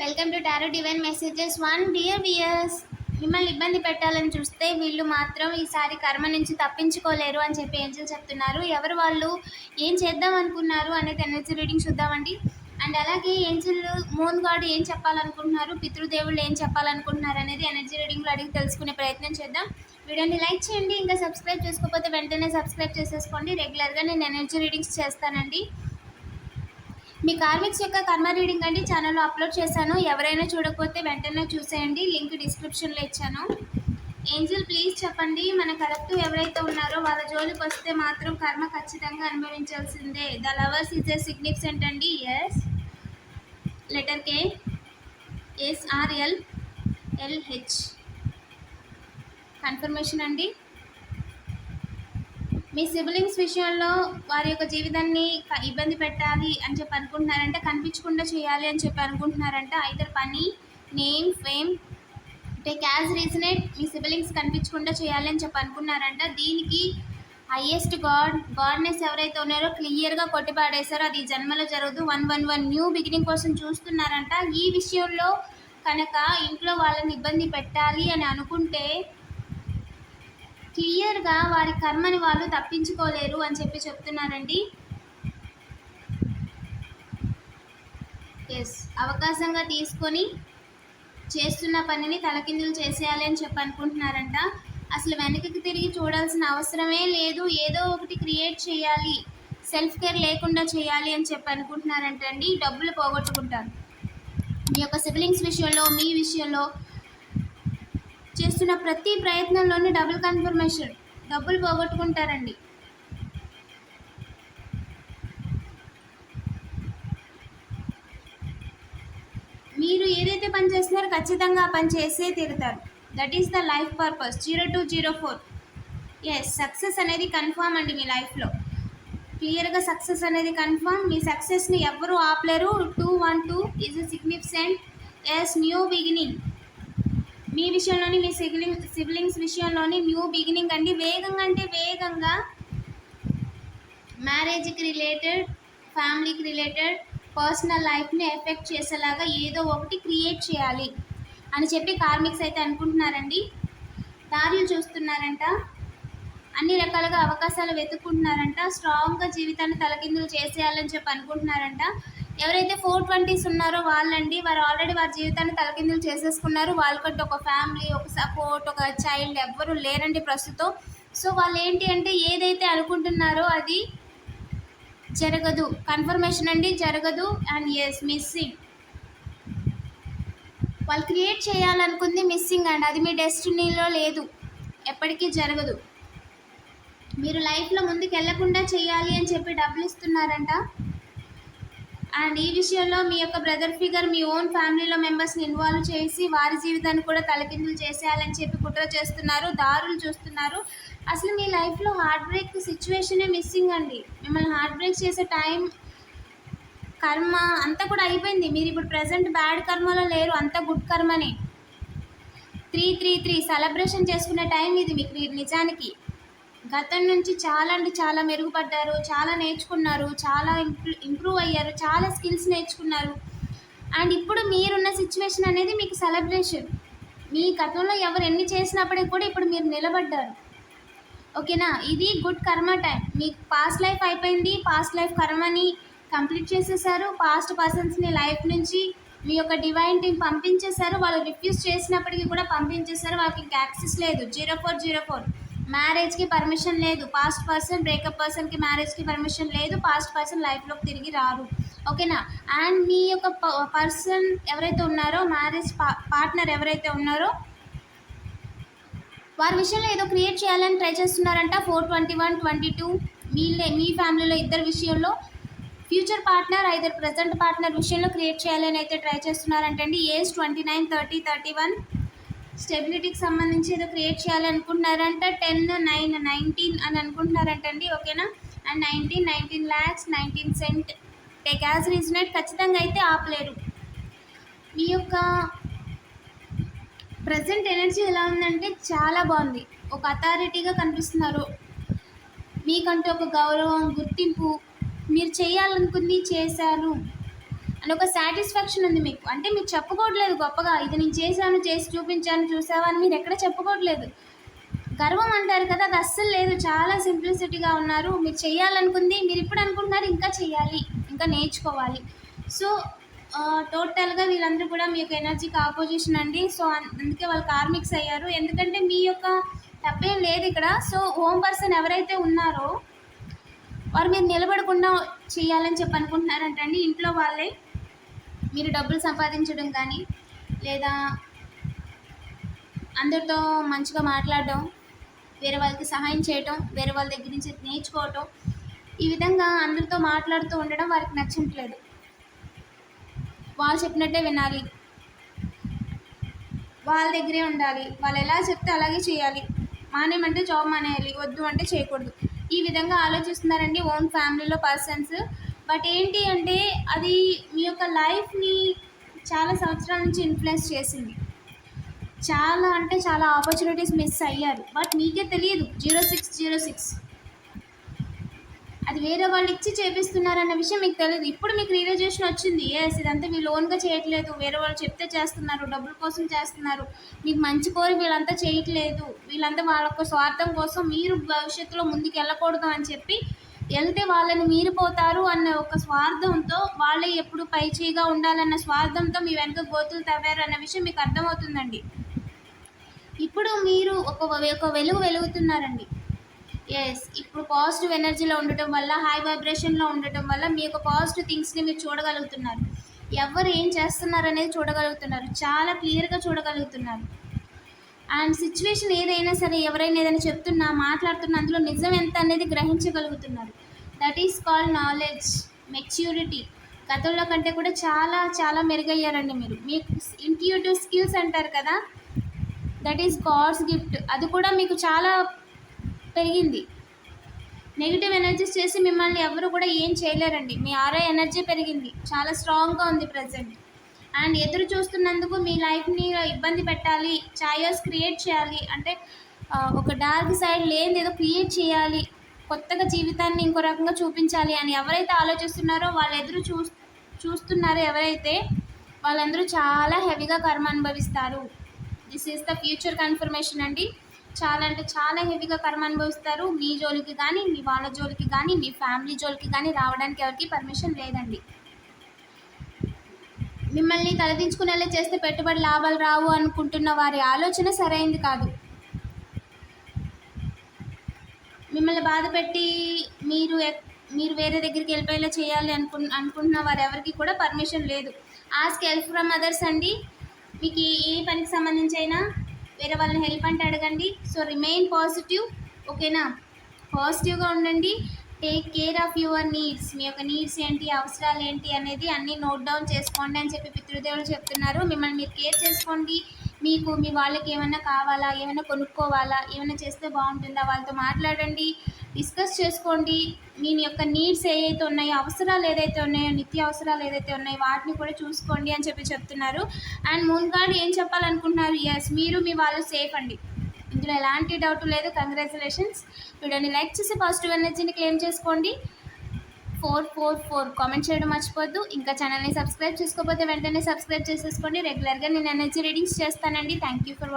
Welcome to tarot divine messages one dear viewers మిమ్మల్ని ఇబ్బంది పెట్టాలని చూస్తే వీళ్ళు మాత్రం ఈసారి కర్మ నుంచి తప్పించుకోలేరు అని చెప్పి ఏంజల్ చెప్తున్నారు. ఎవరు వాళ్ళు? ఏం చేద్దాం అనుకున్నారు అనేది ఎనర్జీ రీడింగ్ చూద్దామండి. అండ్ అలాగే ఏంజల్ మూన్ గాడ్ ఏం చెప్పాలనుకుంటున్నారు? పితృదేవుళ్ళు ఏం చెప్పాలనుకుంటున్నారు అనేది ఎనర్జీ రీడింగ్లో అడిగి తెలుసుకునే ప్రయత్నం చేద్దాం. వీడియోని లైక్ చేయండి ఇంకా సబ్స్క్రైబ్ చేసుకోకపోతే వెంటనే సబ్స్క్రైబ్ చేసేసుకోండి. రెగ్యులర్గా నేను ఎనర్జీ రీడింగ్స్ చేస్తానండి. మీ కార్మిక్స్ యొక్క కర్మ రీడింగ్ అండి. ఛానల్లో అప్లోడ్ చేశాను. ఎవరైనా చూడకపోతే వెంటనే చూసేయండి. లింక్ డిస్క్రిప్షన్లో ఇచ్చాను. ఏంజిల్ ప్లీజ్ చెప్పండి. మన కరెక్ట్ ఎవరైతే ఉన్నారో వాళ్ళ జోలికి వస్తే మాత్రం కర్మ ఖచ్చితంగా అనుభవించాల్సిందే. The lovers is a significant అండి S letter K SRL LH confirmation అండి. మీ సిబ్లింగ్స్ విషయంలో వారి యొక్క జీవితాన్ని క- ఇబ్బంది పెట్టాలి అని చెప్పి అనుకుంటున్నారంటే కనిపించకుండా చేయాలి అని చెప్పి అనుకుంటున్నారంట. ఐదర్ పని name fame take as resonate మీ సిబ్లింగ్స్ కనిపించకుండా చేయాలి అని చెప్పి అనుకున్నారంట దీనికి హయ్యెస్ట్ గాడ్ గాడ్నెస్ ఎవరైతే ఉన్నారో క్లియర్గా కొట్టిపాడేశారో అది జన్మలో జరగదు. One one one new beginning కోసం చూస్తున్నారంట. ఈ విషయంలో కనుక ఇంట్లో వాళ్ళని ఇబ్బంది పెట్టాలి అని అనుకుంటే క్లియర్గా వారి కర్మని వాళ్ళు తప్పించుకోలేరు అని చెప్పి చెప్తున్నారండి. ఎస్ అవకాశంగా తీసుకొని చేస్తున్న పనిని తలకిందులు చేసేయాలి అని చెప్పి అనుకుంటున్నారంట. అసలు వెనకకి తిరిగి చూడాల్సిన అవసరమే లేదు. ఏదో ఒకటి క్రియేట్ చేయాలి. సెల్ఫ్ కేర్ లేకుండా చేయాలి అని చెప్పి అనుకుంటున్నారంట అండి డబ్బులు పోగొట్టుకుంటారు. మీ యొక్క సిబ్లింగ్స్ విషయంలో మీ విషయంలో చేస్తున్న ప్రతి ప్రయత్నంలోనూ డబుల్ కన్ఫర్మేషన్. డబ్బులు పోగొట్టుకుంటారండి. మీరు ఏదైతే పని చేస్తున్నారో ఖచ్చితంగా ఆ పని చేసే తీరుతారు. That is the life purpose zero two zero four S success అనేది కన్ఫామ్ అండి మీ లైఫ్లో క్లియర్గా సక్సెస్ అనేది కన్ఫామ్ మీ సక్సెస్ని ఎవరు ఆపలేరు. Two one two is significant S new beginning మీ విషయంలోని మీ సిబ్లింగ్ సిబ్లింగ్స్ విషయంలోని న్యూ బిగినింగ్ అండి. వేగంగా అంటే వేగంగా మ్యారేజ్కి రిలేటెడ్ ఫ్యామిలీకి రిలేటెడ్ పర్సనల్ లైఫ్ని ఎఫెక్ట్ చేసేలాగా ఏదో ఒకటి క్రియేట్ చేయాలి అని చెప్పి కార్మిక్స్ అయితే అనుకుంటున్నారండి. దారులు చూస్తున్నారంట. అన్ని రకాలుగా అవకాశాలు వెతుక్కుంటున్నారంట. స్ట్రాంగ్గా జీవితాన్ని తలకిందులు చేసేయాలని చెప్పి అనుకుంటున్నారంట. ఎవరైతే ఫోర్ ట్వంటీస్ ఉన్నారో వాళ్ళండి వారు ఆల్రెడీ వారి జీవితాన్ని తలకిందులు చేసేసుకున్నారు. వాళ్ళకంటే ఒక ఫ్యామిలీ ఒక సపోర్ట్ ఒక చైల్డ్ ఎవ్వరూ లేరండి ప్రస్తుతం. సో వాళ్ళు ఏంటి అంటే ఏదైతే అనుకుంటున్నారో అది జరగదు. కన్ఫర్మేషన్ అండి జరగదు. అండ్ ఎస్ మిస్సింగ్ వాళ్ళు క్రియేట్ చేయాలనుకుంది మిస్సింగ్ అండి. అది మీ డెస్టినీలో లేదు. ఎప్పటికీ జరగదు. మీరు లైఫ్లో ముందుకు వెళ్ళకుండా చేయాలి అని చెప్పి డబ్బులు ఇస్తున్నారంట. అండ్ ఈ విషయంలో మీ యొక్క బ్రదర్ ఫిగర్ మీ ఓన్ ఫ్యామిలీలో మెంబర్స్ని ఇన్వాల్వ్ చేసి వారి జీవితాన్ని కూడా తలకిందులు చేసేయాలని చెప్పి కుట్ర చేస్తున్నారు దారులు చూస్తున్నారు. అసలు మీ లైఫ్లో హార్ట్ బ్రేక్ సిచ్యువేషనే మిస్సింగ్ అండి? మిమ్మల్ని హార్ట్ బ్రేక్ చేసే టైం కర్మ అంతా కూడా అయిపోయింది. మీరు ఇప్పుడు ప్రజెంట్ బ్యాడ్ కర్మలో లేరు అంతా గుడ్ కర్మనే. త్రీ త్రీ త్రీ సెలబ్రేషన్ చేసుకునే టైం ఇది మీకు నిజానికి. గతం నుంచి చాలా అంటే చాలా మెరుగుపడ్డారు చాలా నేర్చుకున్నారు చాలా ఇంప్రూ- ఇంప్రూవ్ అయ్యారు చాలా స్కిల్స్ నేర్చుకున్నారు. అండ్ ఇప్పుడు మీరున్న సిచ్యువేషన్ అనేది మీకు సెలబ్రేషన్. మీ గతంలో ఎవరు ఎన్ని చేసినప్పటికీ కూడా ఇప్పుడు మీరు నిలబడ్డారు. ఓకేనా? ఇది గుడ్ కర్మ టైం. మీకు పాస్ట్ లైఫ్ అయిపోయింది. పాస్ట్ లైఫ్ కర్మని కంప్లీట్ చేసేసారు. పాస్ట్ పర్సన్స్ని లైఫ్ నుంచి మీ యొక్క డివైన్ టీం పంపించేశారు. వాళ్ళు రిఫ్యూజ్ చేసినప్పటికీ కూడా పంపించేశారు. వాళ్ళకి యాక్సెస్ లేదు. Zero four zero four. మ్యారేజ్కి పర్మిషన్ లేదు. పాస్ట్ పర్సన్ బ్రేకప్ పర్సన్కి మ్యారేజ్కి పర్మిషన్ లేదు. పాస్ట్ పర్సన్ లైఫ్లోకి తిరిగి రారు. ఓకేనా? అండ్ మీ యొక్క పర్సన్ ఎవరైతే ఉన్నారో మ్యారేజ్ పార్ట్నర్ ఎవరైతే ఉన్నారో వారి విషయంలో ఏదో క్రియేట్ చేయాలని ట్రై చేస్తున్నారంట. Four twenty one twenty two మీలే మీ ఫ్యామిలీలో ఇద్దరు విషయంలో. Future partner either present partner విషయంలో క్రియేట్ చేయాలని అయితే try చేస్తున్నారంటండి. Age twenty nine thirty thirty one. స్టెబిలిటీకి సంబంధించి ఏదో క్రియేట్ చేయాలనుకుంటున్నారంట టెన్ నైన్ నైన్టీన్ అని అనుకుంటున్నారంటండి ఓకేనా? And nineteen nineteen lakhs nineteen cent. Take as resonate ఖచ్చితంగా అయితే ఆపలేరు. మీ యొక్క ప్రజెంట్ ఎనర్జీ ఎలా ఉందంటే చాలా బాగుంది. ఒక అథారిటీగా కనిపిస్తున్నారు. మీకంటూ ఒక గౌరవం గుర్తింపు మీరు చేయాలనుకుంది చేశారు. అని ఒక సాటిస్ఫాక్షన్ ఉంది మీకు. అంటే మీరు చెప్పుకోవట్లేదు గొప్పగా ఇది నేను చేశాను చేసి చూపించాను చూసావా అని మీరు ఎక్కడ చెప్పుకోవట్లేదు. గర్వం అంటారు కదా అది అస్సలు లేదు. చాలా సింప్లిసిటీగా ఉన్నారు. మీరు చేయాలనుకుంది మీరు ఇప్పుడు అనుకుంటున్నారు ఇంకా చేయాలి ఇంకా నేర్చుకోవాలి. సో టోటల్గా వీళ్ళందరూ కూడా మీ యొక్క ఎనర్జీకి ఆపోజిషన్ అండి. సో అందుకే వాళ్ళు కార్మిక్స్ అయ్యారు. ఎందుకంటే మీ యొక్క తప్పేం లేదు ఇక్కడ. సో హోమ్ పర్సన్ ఎవరైతే ఉన్నారో వారు మీరు నిలబడకుండా చేయాలని చెప్పి అనుకుంటున్నారంటండి. ఇంట్లో వాళ్ళే మీరు డబ్బులు సంపాదించడం కానీ లేదా అందరితో మంచిగా మాట్లాడడం వేరే వాళ్ళకి సహాయం చేయటం వేరే వాళ్ళ దగ్గర నుంచి నేర్చుకోవటం ఈ విధంగా అందరితో మాట్లాడుతూ ఉండడం వారికి నచ్చట్లేదు. వాళ్ళు చెప్పినట్టే వినాలి. వాళ్ళ దగ్గరే ఉండాలి. వాళ్ళు ఎలా చెప్తే అలాగే చేయాలి. మానేమంటే జాబ్ మానేయాలి వద్దు అంటే చేయకూడదు. ఈ విధంగా ఆలోచిస్తున్నారండి ఓన్ ఫ్యామిలీలో పర్సన్స్. బట్ ఏంటి అంటే అది మీ యొక్క లైఫ్ని చాలా సంవత్సరాల నుంచి ఇన్ఫ్లుయెన్స్ చేసింది. చాలా అంటే చాలా ఆపర్చునిటీస్ మిస్ అయ్యారు. బట్ మీకే తెలియదు జీరో సిక్స్ జీరో సిక్స్. అది వేరే వాళ్ళు ఇచ్చి చేపిస్తున్నారన్న విషయం మీకు తెలియదు ఇప్పుడు మీకు రియలైజేషన్ వచ్చింది. ఎస్ ఇదంతా మీరు లోన్గా చేయట్లేదు. వేరే వాళ్ళు చెప్తే చేస్తున్నారు డబ్బుల కోసం చేస్తున్నారు. మీకు మంచి కోరి వీళ్ళంతా చేయట్లేదు. వీళ్ళంతా వాళ్ళ యొక్క స్వార్థం కోసం మీరు భవిష్యత్తులో ముందుకు వెళ్ళకూడదు అని చెప్పి వెళ్తే వాళ్ళని మీరిపోతారు అన్న ఒక స్వార్థంతో వాళ్ళే ఎప్పుడు పై చేయిగా ఉండాలన్న స్వార్థంతో మీ వెనక గోతులు తవ్వారు అన్న విషయం మీకు అర్థమవుతుందండి. ఇప్పుడు మీరు ఒక ఒక వెలుగు వెలుగుతున్నారండి. ఎస్ ఇప్పుడు పాజిటివ్ ఎనర్జీలో ఉండటం వల్ల హై వైబ్రేషన్లో ఉండటం వల్ల మీ యొక్క పాజిటివ్ థింగ్స్ని మీరు చూడగలుగుతున్నారు. ఎవరు ఏం చేస్తున్నారు అనేది చూడగలుగుతున్నారు. చాలా క్లియర్గా చూడగలుగుతున్నారు. అండ్ సిచ్యువేషన్ ఏదైనా సరే ఎవరైనా ఏదైనా చెప్తున్నా మాట్లాడుతున్నా అందులో నిజం ఎంత అనేది గ్రహించగలుగుతున్నారు. That is called knowledge maturity గతంలో కంటే కూడా చాలా చాలా మెరుగయ్యారండి మీరు. మీకు ఇంట్యూటివ్ స్కిల్స్ అంటారు కదా? దట్ ఈస్ గాడ్స్ గిఫ్ట్ అది కూడా మీకు చాలా పెరిగింది. నెగిటివ్ ఎనర్జీస్ చేసి మిమ్మల్ని ఎవరు కూడా ఏం చేయలేరండి. మీ ఆరో ఎనర్జీ పెరిగింది. చాలా స్ట్రాంగ్గా ఉంది ప్రజెంట్ అండ్ ఎదురు చూస్తున్నందుకు మీ లైఫ్ని ఇబ్బంది పెట్టాలి ఛాయస్ క్రియేట్ చేయాలి. అంటే ఒక డార్క్ సైడ్ లేని ఏదో క్రియేట్ చేయాలి. కొత్తగా జీవితాన్ని ఇంకో రకంగా చూపించాలి అని ఎవరైతే ఆలోచిస్తున్నారో వాళ్ళు ఎదురు చూ చూస్తున్నారో ఎవరైతే వాళ్ళందరూ చాలా హెవీగా కర్మ అనుభవిస్తారు. This is the future confirmation అండి. చాలా అంటే చాలా హెవీగా కర్మ అనుభవిస్తారు. మీ జోలికి కానీ మీ వాళ్ళ జోలికి కానీ మీ ఫ్యామిలీ జోలికి కానీ రావడానికి ఎవరికి పర్మిషన్ లేదండి. మిమ్మల్ని తలదించుకునేలా చేస్తే పెట్టుబడి లాభాలు రావు అనుకుంటున్న వారి ఆలోచన సరైంది కాదు. మిమ్మల్ని బాధ పెట్టి మీరు మీరు వేరే దగ్గరికి వెళ్ళిపోయేలా చేయాలి అనుకు అనుకుంటున్న వారు ఎవరికి కూడా పర్మిషన్ లేదు. ఆస్క్ హెల్ప్ ఫ్రమ్ అదర్స్ అండి. మీకు ఏ ఏ పనికి సంబంధించి అయినా వేరే వాళ్ళని హెల్ప్ అంటే అడగండి. సో రిమైన్ పాజిటివ్ ఓకేనా? పాజిటివ్గా ఉండండి. Take care of your needs మీ యొక్క నీడ్స్ ఏంటి అవసరాలు ఏంటి అనేది అన్నీ నోట్ డౌన్ చేసుకోండి అని చెప్పి పితృదేవులు చెప్తున్నారు. మిమ్మల్ని మీరు కేర్ చేసుకోండి. మీకు మీ వాళ్ళకి ఏమైనా కావాలా ఏమైనా కొనుక్కోవాలా ఏమైనా చేస్తే బాగుంటుందా వాళ్ళతో మాట్లాడండి. డిస్కస్ చేసుకోండి. మీ యొక్క నీడ్స్ ఏవైతే ఉన్నాయో అవసరాలు ఏదైతే ఉన్నాయో నిత్య అవసరాలు ఏదైతే ఉన్నాయో వాటిని కూడా చూసుకోండి అని చెప్పి చెప్తున్నారు. అండ్ మూన్ గార్డ్ ఏం చెప్పాలనుకుంటున్నారు? ఎస్ మీరు మీ వాళ్ళు సేఫ్ అండి. ఇందులో ఎలాంటి డౌట్ లేదు. కంగ్రాచులేషన్స్ వీడియోని లైక్ చేసి పాజిటివ్ ఎనర్జీని క్లెయిమ్ చేసుకోండి. ఫోర్ ఫోర్ ఫోర్ కామెంట్ చేయడం మర్చిపోద్దు. ఇంకా ఛానల్ని సబ్స్క్రైబ్ చేసుకోకపోతే వెంటనే సబ్స్క్రైబ్ చేసేసుకోండి. రెగ్యులర్గా నేను ఎనర్జీ రీడింగ్స్ చేస్తానండి. Thank you for